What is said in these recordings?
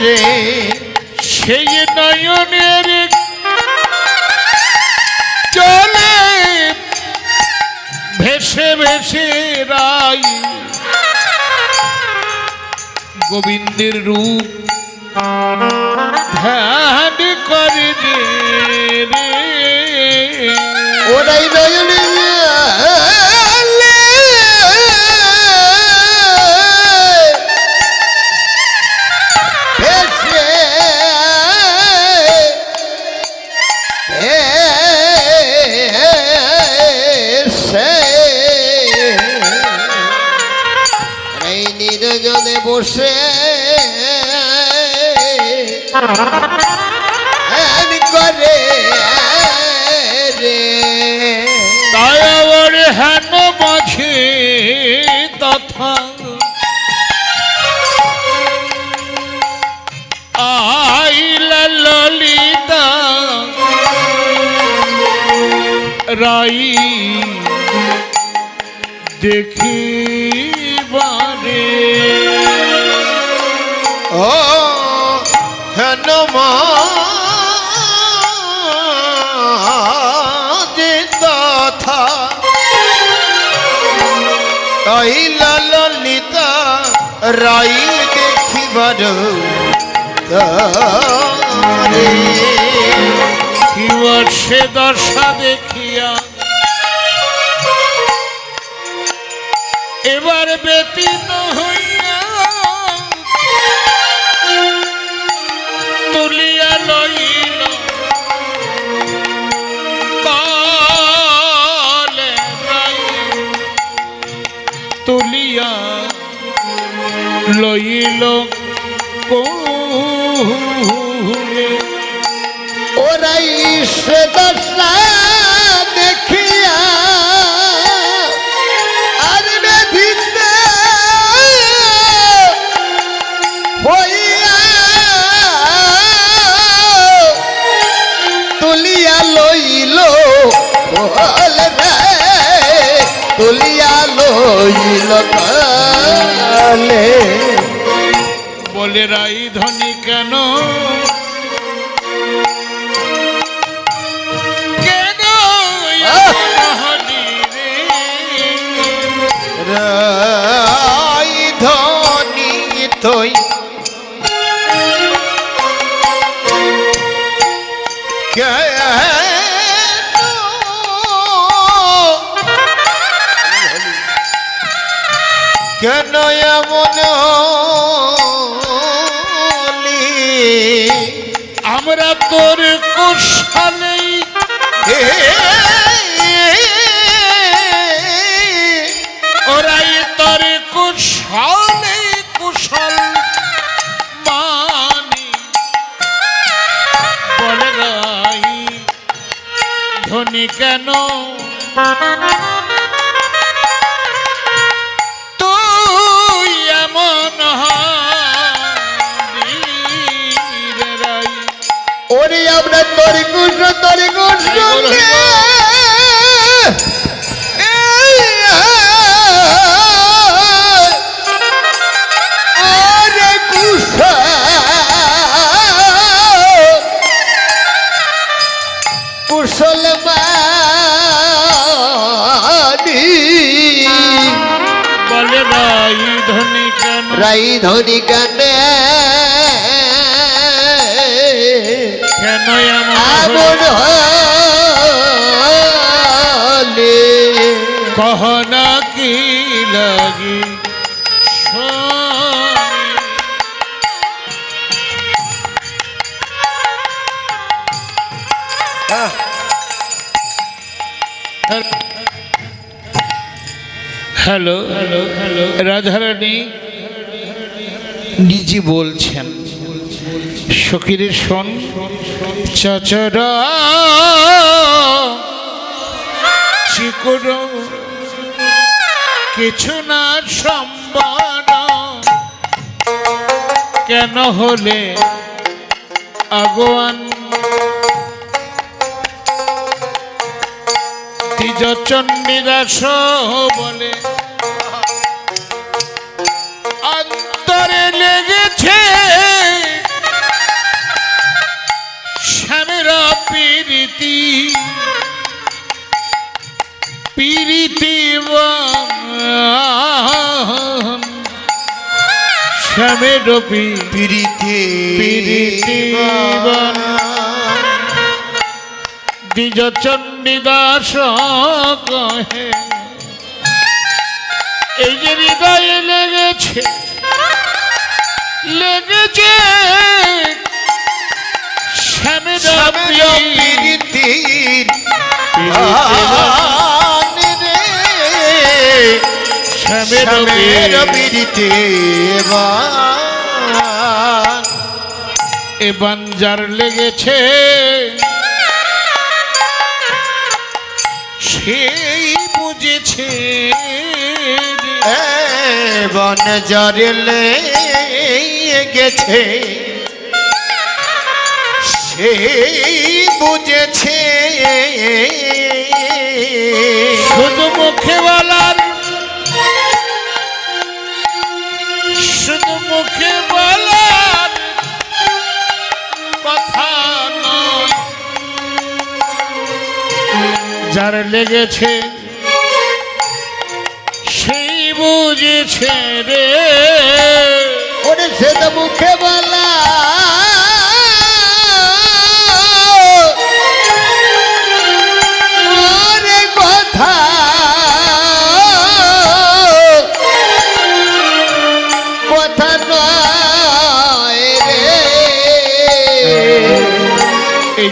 রে সেই নয়নের চলে ভেসে ভেসে রাই। গোবিন্দের রূপ ধ্যান করে রে। ওরাই নয়নে নিরজনে বসে। করে রে। হেন মাঝে তথা। রাই দেখিবারে হনুমানে তথা কইলা ললিতা রাই দেখিবার সে দশা দেখিয়া। এবার ব্যতীত হইয়া লইল। তুলিয়া লইল কোলে। ওরাই সে বল রে তুলিয়া লইল কালে বলে রাই ধনী কেন? আমরা তোর তরি কুশল বলে। রাই ধনী কেন? রাই ধনী কানে? কেন আমন হলি? কহনা কি লাগি? হ্যালো হ্যালো হ্যালো রাধারানী নিজে বলছেন সকিরের শোন। চচরা চিকুর কিছু না সম্বর কেন হলে আগুয়ান? দ্বিজচন্ডিদাস বলে। অন্তরে লেগেছে শ্যামের পি প্রীতি প্রীতি দ্বিজ চণ্ডীদাস কহে এই যে হৃদয়ে লেগেছে লেগেছে শ্যামের স্বামীর শ্যামের স্বামীর পি- প্রীতি এ বাঞ্জার লেগেছে। সেই বুঝেছে বন জরলে গেছে সেই বুঝেছে। শুধু মুখে মুখে বলার কথা যার লেগেছে সেই বুঝেছে রে। ওরে সে তো মুখে বলা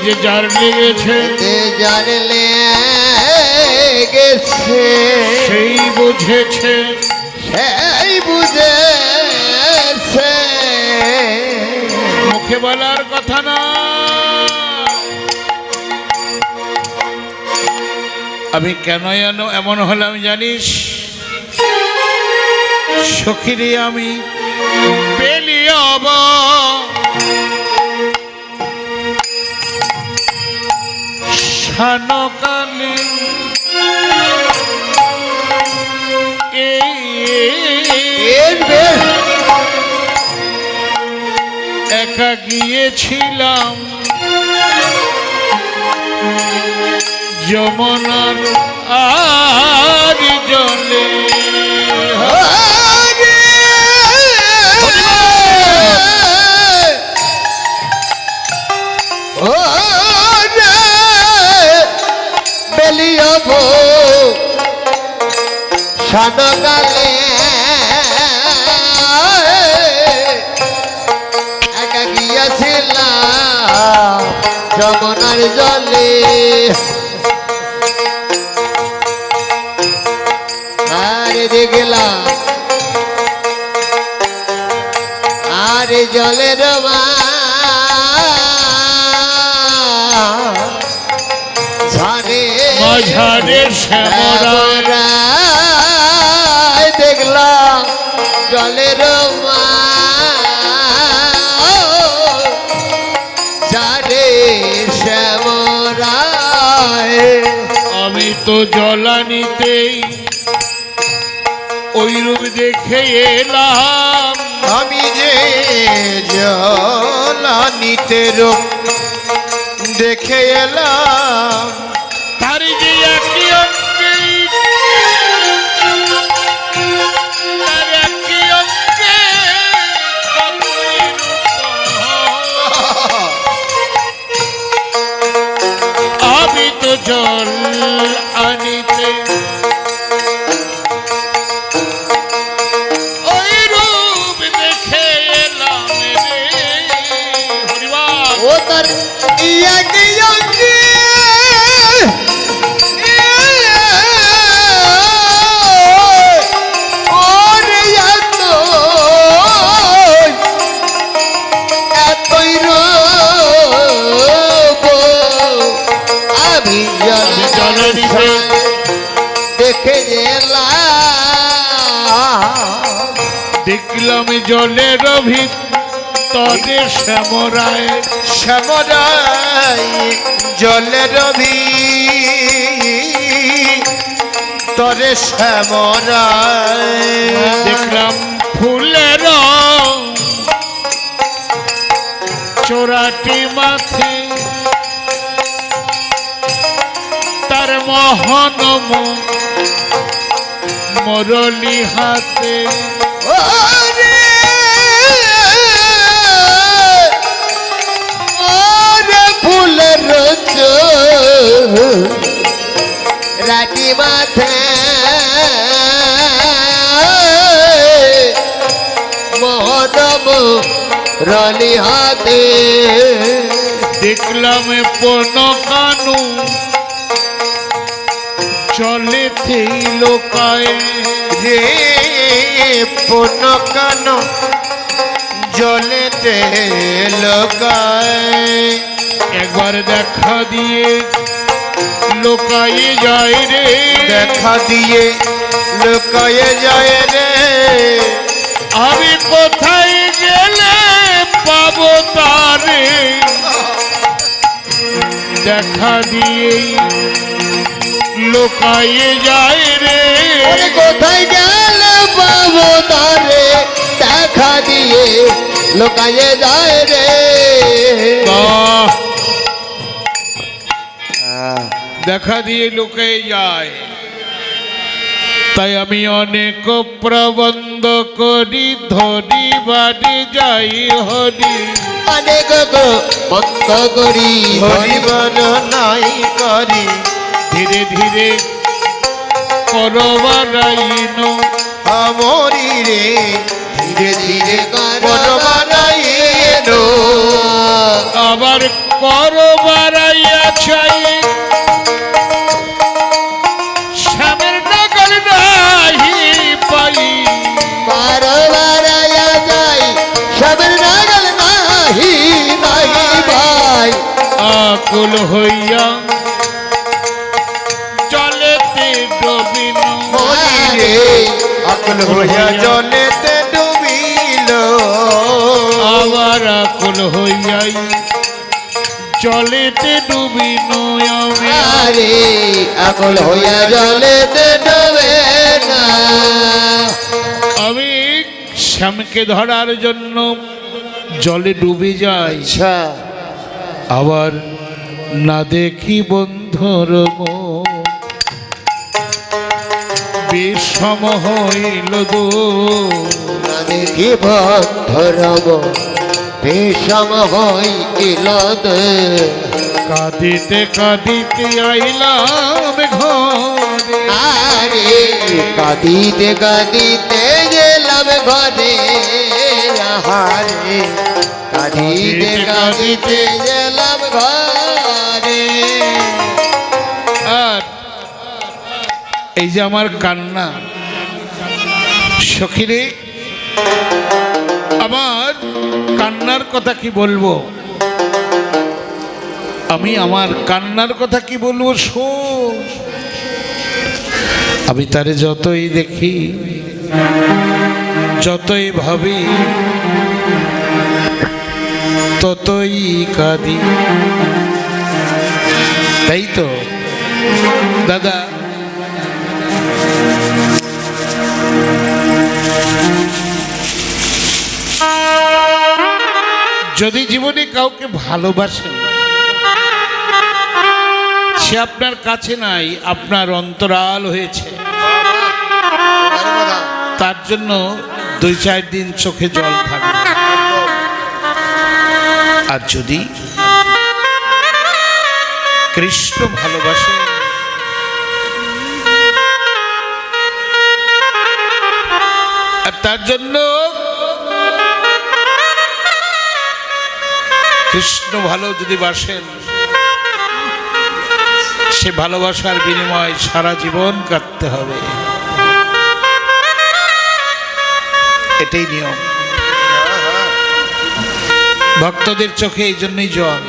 যে যার লেগেছে তে জানলে গেছে সেই বুঝেছে। সেই বুঝেছে। মুখে বলার কথা না। আমি কেন এন- এমন হলাম জানিস? সখিরে আমি পেলিয়ব বেশ একা গিয়েছিলাম। যমনার আর জলে বেলিয়ব সানকালে একা গিয়েছিলাম যমুনার জলে। আরে দেখলাম আরে জলের মা মাঝারে শ্যামরা। দেখলাম জলের মা। ঝারে শ্যামরায়। আমি তো জলানিতেই ওই রূপ দেখে এলাম। আমি যে জলানিতে রূপ দেখে এলাম। তার যে একই অঙ্গে। আমি তো জল আনিতে। ওই জননী দেখে দেখলাম জলের ভিতরে শ্যামরায়। শ্যামরাই জলের রবি তরে শ্যামরাই দেখলাম ফুলের চোরাটি মাথে তার মহনম মরলি হাতে। ফুলের রাটি মাথে মহনম রলি হাতে। দেখলাম পন কানু চলে থেই লোকায়। রে পুন কান জলেতে লোকায়। একবার দেখা দিয়ে লোকায়ে যায় রে। দেখা দিয়ে লোকায় যায় রে। আমি কোথায় গেলে পাবো তারে? দেখা দিয়েই লোকায়ে যায় রে। কোথায় গেল বাবু তারে? দেখা দিয়ে লোকায় যায় রে। দেখা দিয়ে লোকে যায়। তাই আমি অনেক প্রবন্ধ করি ধরি বাড়ি যাই হরি। অনেক বন্ধ করি হরিবন নাই করি। ধীরে ধীরে করবারাইন আমরি রে ধীরে ধীরে করবানাই এলো আবার করবারাইয়া চাই। শ্যামের নগর নাহি পাই। আকুল হইয়া রে আকল হইয়া জলেতে ডুবিল। আবার আকুল হইয়াই চলেতে ডুবিন আমি। আরে আকল হইয়া জলেতে ডুবে না। আমি শ্যামকে ধরার জন্য জলে ডুবে যাই। আচ্ছা। আবার না দেখি বন্ধুর বিষম হইল না দেখি বন্ধরব বিষম হইল দে কাঁদিতে কাঁদিতে আইলাম ঘরে। আরে কাঁদিতে কাঁদিতে গেলাম ঘরে। আহারে কাঁদিতে কাঁদিতে গেলাম ঘরে। এই যে আমার কান্না। সখিরে, আমার কান্নার কথা কি বলব? আমি আমার কান্নার কথা কি বলব? শোন। আমি তারে যতই দেখি, যতই ভাবি, ততই কাঁদি। তাই তো? দাদা যদি জীবনে কাউকে ভালোবাসেন, সে আপনার কাছে নাই, আপনার অন্তরাল হয়েছে। তার জন্য দুই চার দিন চোখে জল থাকবে আর যদি কৃষ্ণ ভালোবাসে, আর তার জন্য কৃষ্ণ ভালো যদি বাসেন, সে ভালোবাসার বিনিময় সারা জীবন কাটতে হবে। এটাই নিয়ম। ভক্তদের চোখে এই জন্যই জল।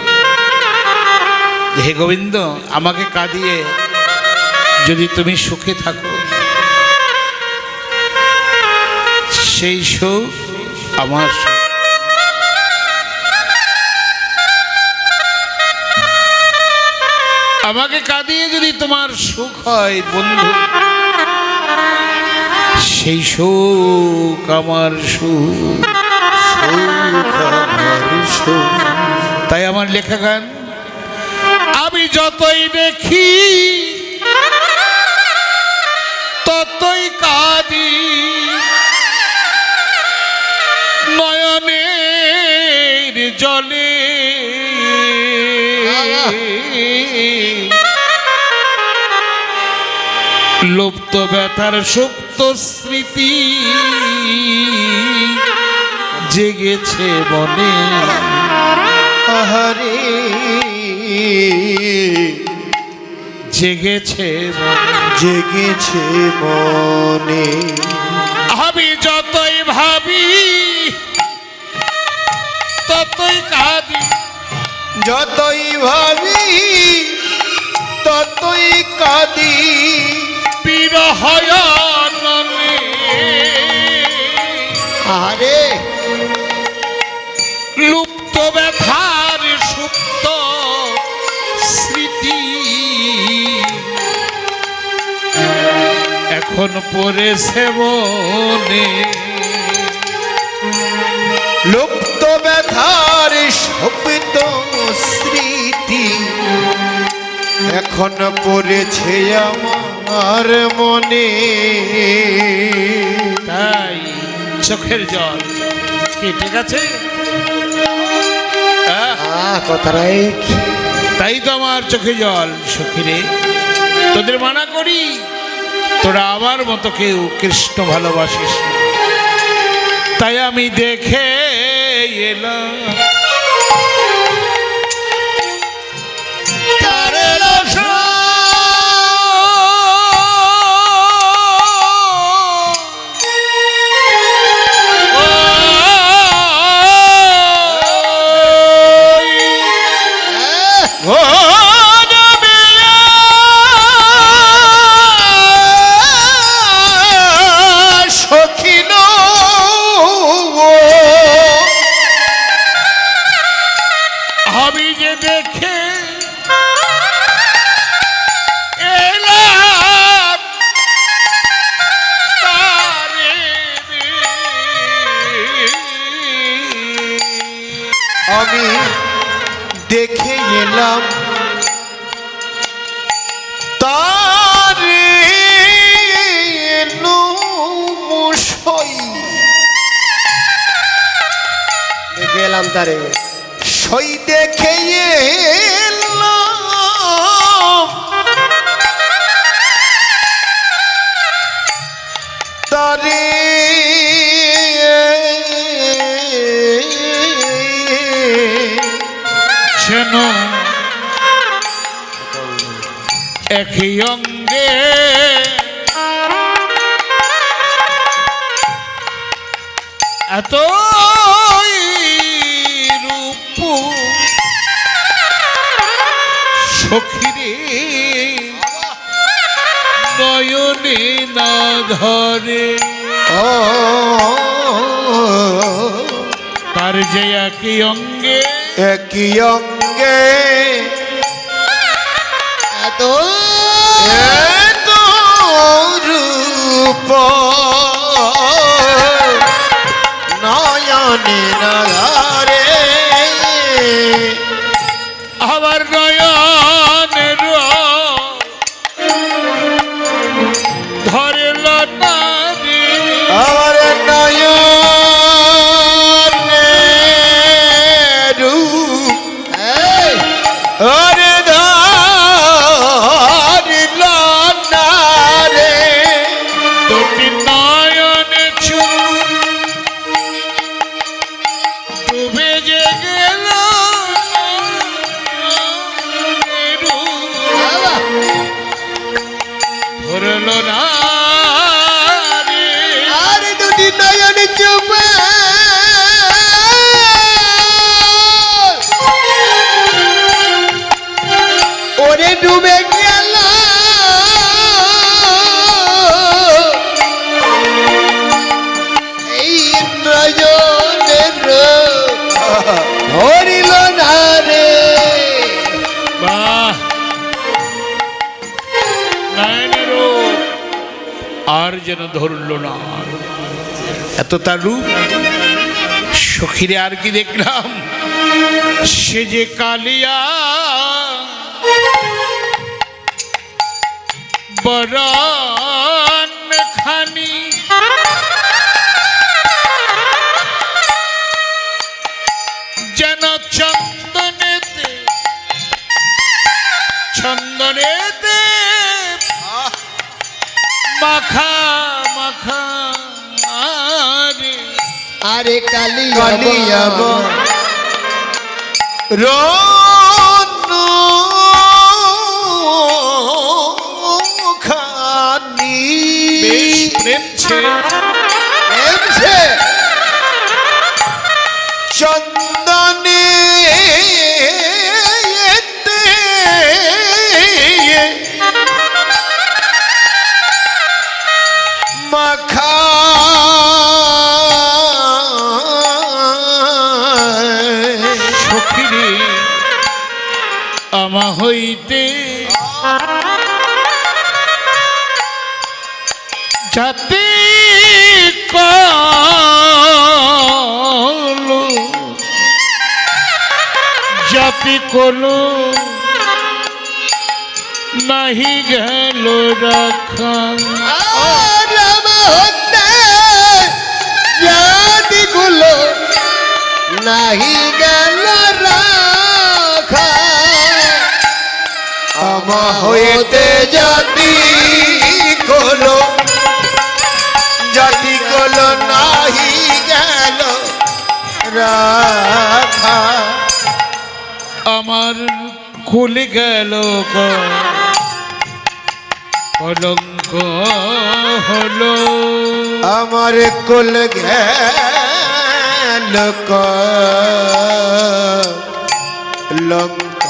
হে গোবিন্দ, আমাকে কাঁদিয়ে যদি তুমি সুখে থাকো, সেই সুখ আমার সুখ। আমাকে কাঁদিয়ে যদি তোমার সুখ হয়, বন্ধু, সেই সুখ আমার সুখ তাই আমার লেখা গান, আমি যতই দেখি, ততই কাঁদি। নয়নের জলে লুপ্ত ব্যথার সুপ্ত স্মৃতি জেগেছে মনে আহারে জেগেছে মনে জেগেছে মনে আমি যতই ভাবি ততই কাঁদি। যতই ভাবি ততই কাঁদি। বিরহয়ননে আরে লুপ্ত ব্যথার সুপ্ত স্মৃতি। এখন পড়েছে মনে। লুপ্ত ব্যথার শব্দ স্মৃতি। এখন পড়েছে আমার মনে। তাই চোখের জল। কি ঠিক আছে? কথাটাই তাই তো আমার চোখে জল সখীরে। তোদের মানা করি তোরা আমার মতো কেউ কৃষ্ণ ভালোবাসিস তাই আমি দেখে এলাম। সই দেখে তারে অঙ্গে এত সখিরে। নয়নে না ধরে। তার যে একই অঙ্গে। একই অঙ্গে। এত এত রূপ। নয়নে নারে আমার ধরল না যেন ধরল না। এত তার রূপ সখীরে আর কি দেখলাম? সে যে কালিয়া বরান খানি যেন চন্দনেতে চন্দনেতে মাখা আরে কালি কালিয়াব রন খানি। বেশ প্রেমছে আমা হইতে। যাতে জাতি কোনো নাহি গেল রাখা। জাতিগুলো নাহি গেল আমা হইতে জাতি কলো জাতি কলো নাহি গেল রাখা। আমার খুলে গেল কলঙ্ক হলো। আমার কুল গেল লঙ্ক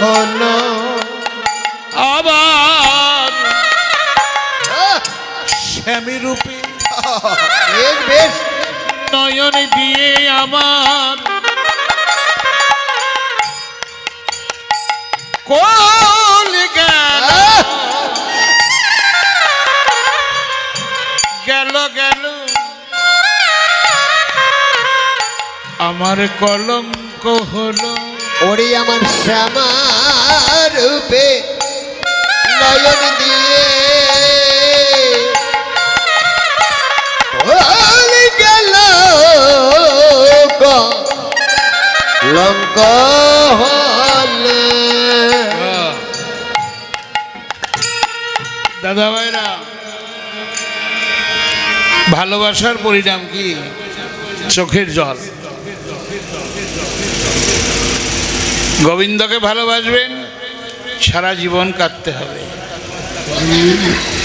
হলো। শ্যামী রূপে। বেশ বেশ। নয়ন দিয়ে আমার। কোল গেল। গেল গেল। আমার কলঙ্ক হলো। ওরে আমার শ্যামা রূপে। নয়ন দিয়ে হলে। দাদা ভাইরা ভালোবাসার পরিণাম কি? চোখের জল। গোবিন্দকে ভালোবাসবেন, সারা জীবন কাটতে হবে।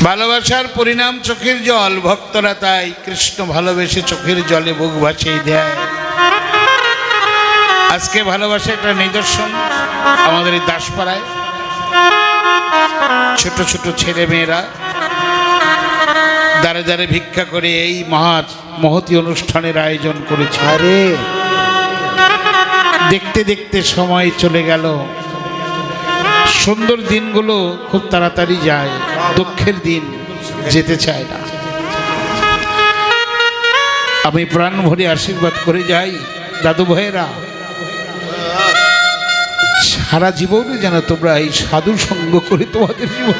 ভালোবাসার পরিণাম চোখের জল, ভক্তরা তাই কৃষ্ণ ভালোবেসে চোখের জলে বুক ভাসিয়ে দেয়। আজকে ভালোবাসা একটা নিদর্শন আমাদের এই দাসপাড়ায়। ছোট ছোট ছেলে মেয়েরা দাঁড়ে দাঁড়ে ভিক্ষা করে এই মহা মহতি অনুষ্ঠানের আয়োজন করেছে। আরে। দেখতে দেখতে সময় চলে গেল। সুন্দর দিনগুলো খুব তাড়াতাড়ি যায় দুঃখের দিন যেতে চায় না। আমি প্রাণ ভরে আশীর্বাদ করে যাই দাদু ভাইয়েরা। সারা জীবনে যেন তোমরা এই সাধু সঙ্গ করে তোমাদের জীবন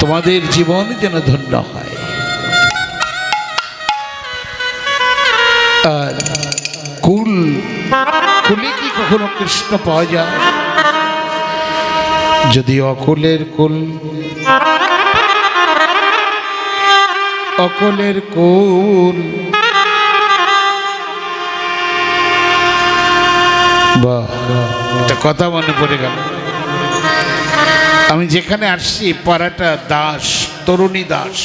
তোমাদের জীবন যেন ধন্য হয়। আর কুল, কুলে কি কখনো কৃষ্ণ পাওয়া যায়? যদি অকুলের কুল, অকলের কুল বাহ একটা কথা মনে পড়ে গেল। আমি যেখানে আসছি পাড়াটা দাস তরুণী দাস।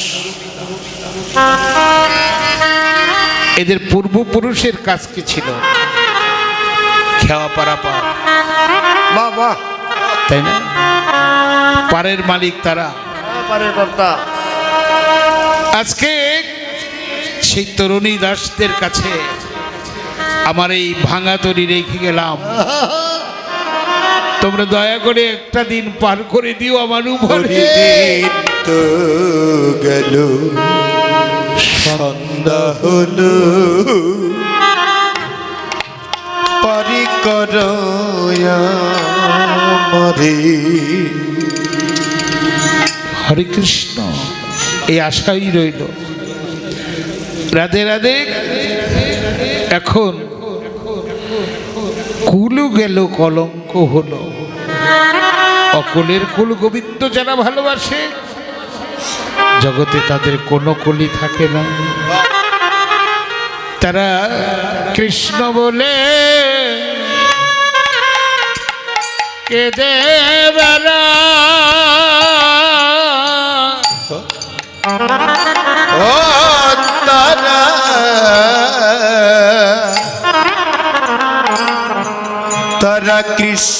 এদের পূর্বপুরুষের কাজ কি ছিল? খেওয়া পাড়া। বাবা তাই না? পাড়ের মালিক তারা। আজকে সেই তরুণী দাসদের কাছে আমার এই ভাঙা তরি রেখে গেলাম। তোমরা দয়া করে একটা দিন পার করে দিও আমার উপরে। তো গেল সন্ধ্যা হলো। পারি মরে হরে কৃষ্ণ এই আশাই রইল। রাধে রাধে। এখন কুলু গেল কলঙ্ক হলো। অকুলের কুল গোবিন্দ যারা ভালোবাসে, জগতে তাদের কোনো কুলি থাকে না। তারা কৃষ্ণ বলে কেঁদে বেলা তারা। তারা কৃষ্ণ।